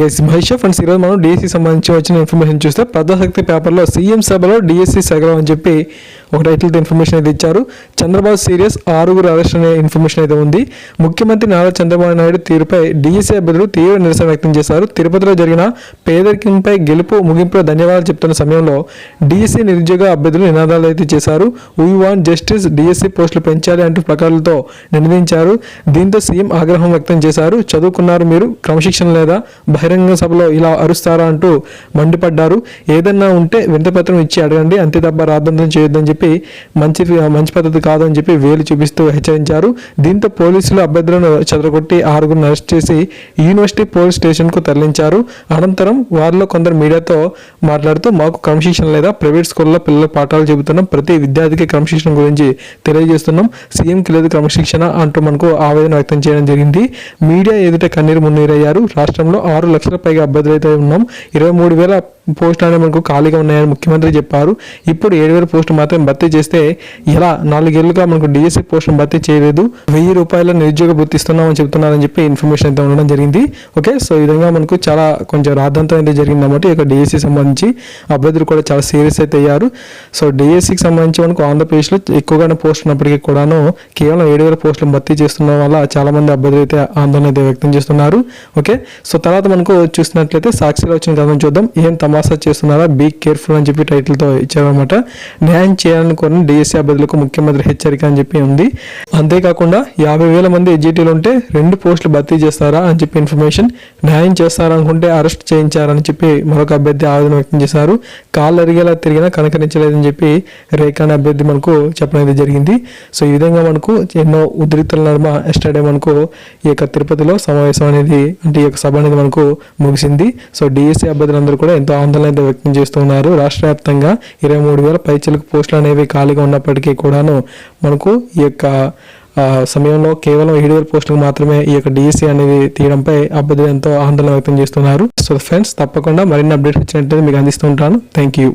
Guys Mahesh friends ఈరోజు మనం DSC సంబంధించి వచ్చిన ఇన్ఫర్మేషన్ చూస్తే ప్రజాశక్తి పేపర్లో సీఎం సభలో డిఎస్సి సగలం అని చెప్పి ఒక టైటిల్తో ఇన్ఫర్మేషన్ అయితే ఇచ్చారు. చంద్రబాబు సీరియస్ ఆరుగురు అరెస్ట్ అనే ఇన్ఫర్మేషన్ అయితే ఉంది. ముఖ్యమంత్రి నారా చంద్రబాబు నాయుడు తీరుపై డిఎస్సి అభ్యర్థులు తీవ్ర నిరసన వ్యక్తం చేశారు. తిరుపతిలో జరిగిన పేదరికంపై గెలుపు ముగింపులో ధన్యవాదాలు చెప్తున్న సమయంలో డిఎస్సి నిరుద్యోగ అభ్యర్థులు నినాదాలు అయితే చేశారు. వీ వాంట్ జస్టిస్ డిఎస్సి పోస్టులు పెంచాలి అంటూ ప్రకారాలతో నినదించారు దీంతో సీఎం ఆగ్రహం వ్యక్తం చేశారు. చదువుకున్నారు మీరు క్రమశిక్షణ లేదా బహిరంగ సభలో ఇలా అరుస్తారా అంటూ మండిపడ్డారు. ఏదన్నా ఉంటే వింతపత్రం ఇచ్చి అడగండి. అంతే తప్ప రాద్దంతం చేయొద్దని చెప్పి మంచి మంచి పద్ధతి కాదని చెప్పి వేలు చూపిస్తూ హెచ్చరించారు. దీంతో పోలీసులు అభ్యర్థులను చెదరగొట్టి ఆరుగురిని అరెస్ట్ చేసి యూనివర్సిటీ పోలీస్ స్టేషన్కు తరలించారు. అనంతరం వారిలో కొందరు మీడియాతో మాట్లాడుతూ మాకు క్రమశిక్షణ లేదా ప్రైవేట్ స్కూల్లో పిల్లలకు పాఠాలు చెబుతున్నాం. ప్రతి విద్యార్థికి క్రమశిక్షణ గురించి తెలియజేస్తున్నాం. సీఎంకి లేదు క్రమశిక్షణ అంటూ మనకు ఆవేదన వ్యక్తం చేయడం జరిగింది. మీడియా ఎదుట కన్నీరు మున్నీరయ్యారు. రాష్ట్రంలో ఆరు లక్షల పైగా అభ్యర్థులు అయితే ఉన్నాం. ఇరవై మూడు వేల పోస్టులు అనేవి మనకు ఖాళీగా ఉన్నాయని ముఖ్యమంత్రి చెప్పారు. ఇప్పుడు ఏడు వేల పోస్టులు మాత్రం భర్తీ చేస్తే ఇలా నాలుగేళ్ళుగా మనకు డిఎస్సి పోస్టును భర్తీ చేయలేదు. వెయ్యి రూపాయల నిరుద్యోగ భృతి ఇస్తున్నామని చెప్తున్నారని చెప్పి ఇన్ఫర్మేషన్ అయితే ఉండడం జరిగింది. ఓకే సో ఈ విధంగా మనకు చాలా కొంచెం రాద్ధాంతం అయితే జరిగింది అన్నమాట. ఈ యొక్క డిఎస్సి సంబంధించి అభ్యర్థులు కూడా చాలా సీరియస్ అయితే అయ్యారు. సో డిఎస్సికి సంబంధించి మనకు ఆంధ్రప్రదేశ్లో ఎక్కువగానే పోస్ట్ ఉన్నప్పటికీ కూడాను కేవలం ఏడు వేల పోస్టులు భర్తీ చేస్తున్న వల్ల చాలా మంది అభ్యర్థులు అయితే ఆందోళన అయితే వ్యక్తం చేస్తున్నారు. ఓకే సో తర్వాత మనకు చూసినట్లయితే సాక్షిలో వచ్చిన కథను చూద్దాం. ఏం తమాషా చేస్తున్నారా? బీ కేర్ఫుల్ అని చెప్పి టైటిల్తో ఇచ్చారనమాట న్యాయం చేయాలని కోరిన డిఎస్సీ అభ్యర్థులకు ముఖ్యమంత్రి హెచ్చరిక అని చెప్పి ఉంది. అంతేకాకుండా యాభై వేల మంది ఎడ్జిటీలు ఉంటే రెండు పోస్టులు భర్తీ చేస్తారా అని చెప్పి ఇన్ఫర్మేషన్ న్యాయం చేస్తారనుకుంటే అరెస్ట్ చేయించారని చెప్పి మరొక అభ్యర్థి ఆవేదన వ్యక్తం చేశారు. కాళ్ళు అరిగేలా తిరిగినా కనకరించలేదని చెప్పి రేఖ అభ్యర్థి మనకు చెప్పడం అయితే జరిగింది. సో ఈ విధంగా మనకు ఎన్నో ఉద్రిక్తల నడుమ ఎస్టర్డే మనకు ఈ యొక్క తిరుపతిలో సమావేశం అనేది అంటే ఈ యొక్క సభ అనేది మనకు ముగిసింది. సో డిఎస్సీ అభ్యర్థులందరూ కూడా ఎంతో ఆందోళన అయితే వ్యక్తం చేస్తున్నారు. రాష్ట్ర వ్యాప్తంగా ఇరవై మూడు వేల పైచలకు పోస్టులు అనేవి ఖాళీగా ఉన్నప్పటికీ కూడాను మనకు ఈ యొక్క సమయంలో కేవలం ఏడు వేల పోస్టులకు మాత్రమే ఈ యొక్క డిఎస్సీ అనేది తీయడంపై అభ్యర్థులు ఎంతో ఆందోళన వ్యక్తం చేస్తున్నారు. సో ఫ్రెండ్స్ తప్పకుండా మరిన్ని అప్డేట్స్ వచ్చినట్లయితే మీకు అందిస్తుంటాను థ్యాంక్ యూ